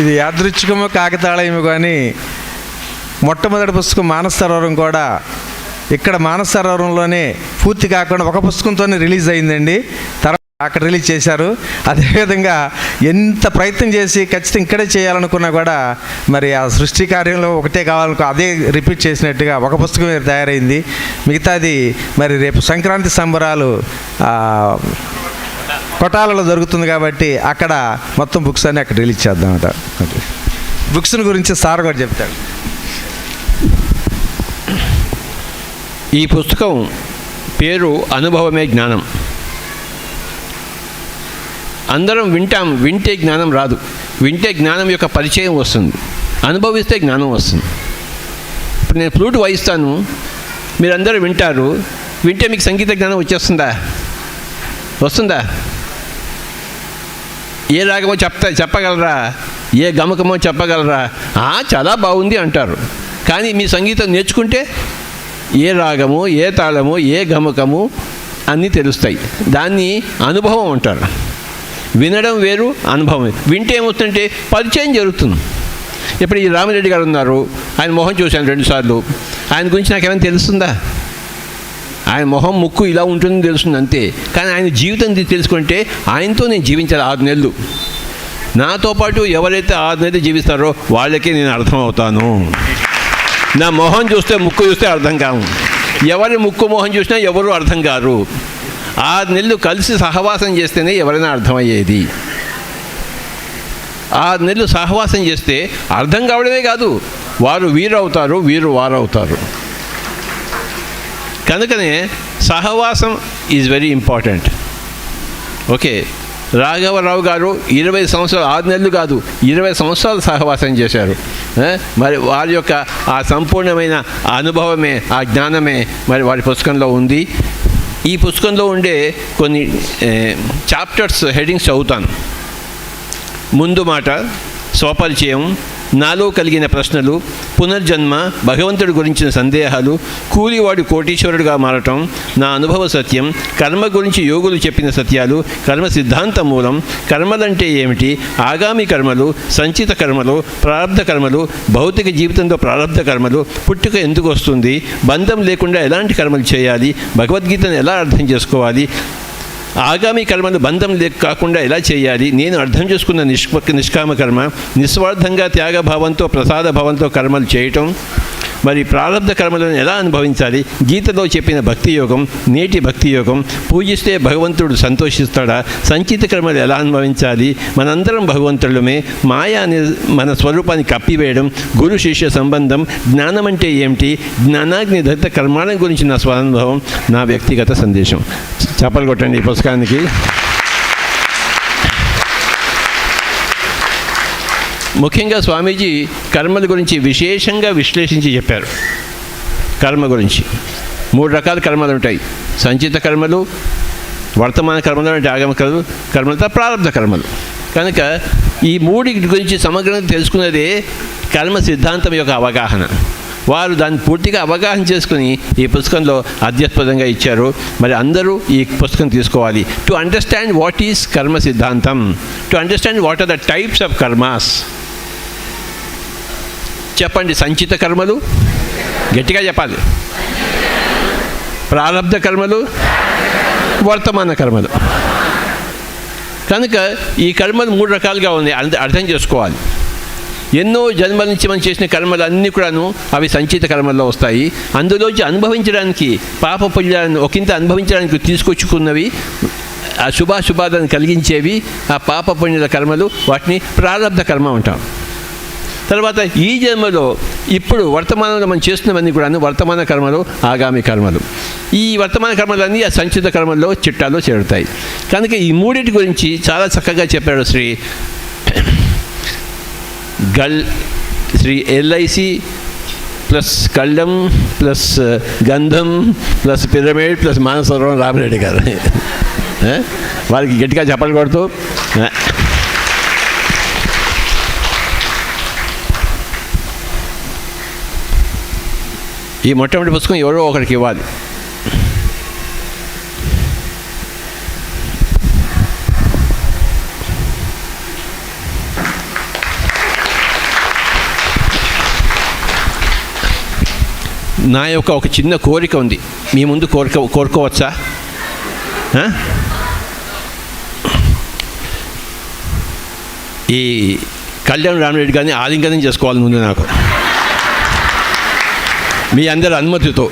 ఇది యాదృచ్ఛికమో కాకతాళయమో కానీ మొట్టమొదటి పుస్తకం మానసరోవరం కూడా ఇక్కడ మానసరోవరంలోనే పూర్తి కాకుండా ఒక పుస్తకంతోనే రిలీజ్ అయిందండి. తర్వాత అక్కడ రిలీజ్ చేశారు. అదేవిధంగా ఎంత ప్రయత్నం చేసి ఖచ్చితంగా ఇక్కడే చేయాలనుకున్నా కూడా మరి ఆ సృష్టి కార్యంలో ఒకటే కావాలనుకో అదే రిపీట్ చేసినట్టుగా ఒక పుస్తకం తయారైంది. మిగతాది మరి రేపు సంక్రాంతి సంబరాలు కొటాలలో దొరుకుతుంది కాబట్టి అక్కడ మొత్తం బుక్స్ అన్ని అక్కడ రిలీజ్ చేద్దామట. ఓకే. బుక్స్ గురించి సార్ కూడా చెప్తాడు ఈ పుస్తకం పేరు అనుభవమే జ్ఞానం. అందరం వింటాం వింటే జ్ఞానం రాదు. వింటే జ్ఞానం యొక్క పరిచయం వస్తుంది. అనుభవిస్తే జ్ఞానం వస్తుంది. ఇప్పుడు నేను ఫ్లూట్ వాయిస్తాను. మీరందరూ వింటారు. వింటే మీకు సంగీత జ్ఞానం వచ్చేస్తుందా? వస్తుందా? ఏ రాగమో చెప్తా చెప్పగలరా? ఏ గమకమో చెప్పగలరా? "ఆ, చాలా బాగుంది అంటారు. కానీ మీ సంగీతం నేర్చుకుంటే ఏ రాగము ఏ తాళము ఏ గమకము అన్నీ తెలుస్తాయి. దాన్ని అనుభవం అంటారు. వినడం వేరు అనుభవం వింటే ఏమవుతుందంటే పరిచయం జరుగుతుంది. ఇప్పుడు ఈ రామిరెడ్డి గారు ఉన్నారు. ఆయన మొహం చూశాను రెండుసార్లు ఆయన గురించి నాకేమైనా తెలుస్తుందా? ఆయన మొహం ముక్కు ఇలా ఉంటుందని తెలుస్తుంది అంతే. కానీ ఆయన జీవితం తెలుసుకుంటే ఆయనతో నేను జీవించాలి ఆరు నెలలు. నాతో పాటు ఎవరైతే ఆరు నెలలు జీవిస్తారో వాళ్ళకే నేను అర్థం అవుతాను నా మొహం చూస్తే ముక్కు చూస్తే అర్థం కాము ఎవరి ముక్కు మొహం చూసినా ఎవరు అర్థం కారు. ఆరు నెలలు కలిసి సహవాసం చేస్తేనే ఎవరైనా అర్థమయ్యేది. ఆరు నెలలు సహవాసం చేస్తే అర్థం కావడమే కాదు. వారు వీరవుతారు వీరు వారవుతారు. కనుకనే సహవాసం ఈజ్ వెరీ ఇంపార్టెంట్ ఓకే రాఘవరావు గారు ఇరవై సంవత్సరాలు ఆరు నెలలు కాదు ఇరవై సంవత్సరాలు సహవాసం చేశారు. మరి వారి యొక్క ఆ సంపూర్ణమైన అనుభవమే ఆ జ్ఞానమే మరి వారి పుస్తకంలో ఉంది. ఈ పుస్తకంలో ఉండే కొన్ని చాప్టర్స్ హెడింగ్స్ చదువుతాను. ముందు మాట స్వపరిచయం నాలో కలిగిన ప్రశ్నలు పునర్జన్మ భగవంతుడి గురించిన సందేహాలు కూలివాడు కోటీశ్వరుడుగా మారటం నా అనుభవ సత్యం కర్మ గురించి యోగులు చెప్పిన సత్యాలు కర్మ సిద్ధాంత మూలం కర్మలంటే ఏమిటి ఆగామి కర్మలు సంచిత కర్మలు ప్రారంధ కర్మలు భౌతిక జీవితంలో ప్రారంధ కర్మలు పుట్టుక ఎందుకు వస్తుంది బంధం లేకుండా ఎలాంటి కర్మలు చేయాలి భగవద్గీతను ఎలా అర్థం చేసుకోవాలి ఆగామి కర్మలు బంధం లే కాకుండా ఎలా చేయాలి? నేను అర్థం చేసుకున్న నిష్ప నిష్కామ కర్మ నిస్వార్థంగా త్యాగభావంతో ప్రసాద భావంతో కర్మలు చేయటం మరి ప్రారంభ కర్మలను ఎలా అనుభవించాలి? గీతలో చెప్పిన భక్తి యోగం నేటి భక్తి యోగం పూజిస్తే భగవంతుడు సంతోషిస్తాడా? సంచిత కర్మలు ఎలా అనుభవించాలి? మనందరం భగవంతులమే. మాయా అనే మన స్వరూపాన్ని కప్పివేయడం గురు శిష్య సంబంధం జ్ఞానం అంటే ఏమిటి? జ్ఞానాగ్ని దత్త కర్మాల గురించి నా స్వానుభవం నా వ్యక్తిగత సందేశం. చప్పలు కొట్టండి ఈ పుస్తకానికి. ముఖ్యంగా స్వామీజీ కర్మల గురించి విశేషంగా విశ్లేషించి చెప్పారు. కర్మ గురించి. మూడు రకాల కర్మలు ఉంటాయి. సంచిత కర్మలు వర్తమాన కర్మలు అంటే ఆగమ కర్మలు కర్మలతో ప్రారంభ కర్మలు. కనుక ఈ మూడి గురించి సమగ్రంగా తెలుసుకున్నదే కర్మ సిద్ధాంతం యొక్క అవగాహన. వారు దాన్ని పూర్తిగా అవగాహన చేసుకుని ఈ పుస్తకంలో అధ్యస్పదంగా ఇచ్చారు. మరి అందరూ ఈ పుస్తకం తీసుకోవాలి. టు అండర్స్టాండ్ వాట్ ఈస్ కర్మ సిద్ధాంతం. To understand what are the types of karmas చెప్పండి సంచిత కర్మలు? గట్టిగా చెప్పాలి. ప్రారంధ కర్మలు వర్తమాన కర్మలు. కనుక ఈ కర్మలు మూడు రకాలుగా ఉన్నాయి అర్థం చేసుకోవాలి. ఎన్నో జన్మల నుంచి మనం చేసిన కర్మలు అన్నీ కూడాను అవి సంచిత కర్మల్లో వస్తాయి. అందులోంచి అనుభవించడానికి పాప పుణ్యాలను ఒకంత అనుభవించడానికి తీసుకొచ్చుకున్నవి ఆ శుభాశుభాలను కలిగించేవి ఆ పాప పుణ్యుల కర్మలు వాటిని ప్రారంభ కర్మ అంటాం. తర్వాత ఈ జన్మలో ఇప్పుడు వర్తమానంలో మనం చేస్తున్నవన్నీ కూడా వర్తమాన కర్మలు ఆగామి కర్మలు. ఈ వర్తమాన కర్మలన్నీ ఆ సంచిత కర్మల్లో చిట్టాల్లో చేరుతాయి. కనుక ఈ మూడింటి గురించి చాలా చక్కగా చెప్పాడు శ్రీ గల్ శ్రీ ఎల్ఐసి ప్లస్ కళ్ళం ప్లస్ గంధం plus pyramid plus Manasarovaram Ramireddy గారు. వారికి గట్టిగా చెప్పలు కొడుతూ ఈ మొట్టమొదటి పుస్తకం ఎవరో ఒకరికి ఇవ్వాలి. నా యొక్క ఒక చిన్న కోరిక ఉంది. మీ ముందు కోరిక కోరుకోవచ్చా? ఈ కళ్యాణ్ రామరెడ్డి గారిని ఆలింగనం చేసుకోవాలని ఉంది నాకు. మీ అందరి అనుమతితో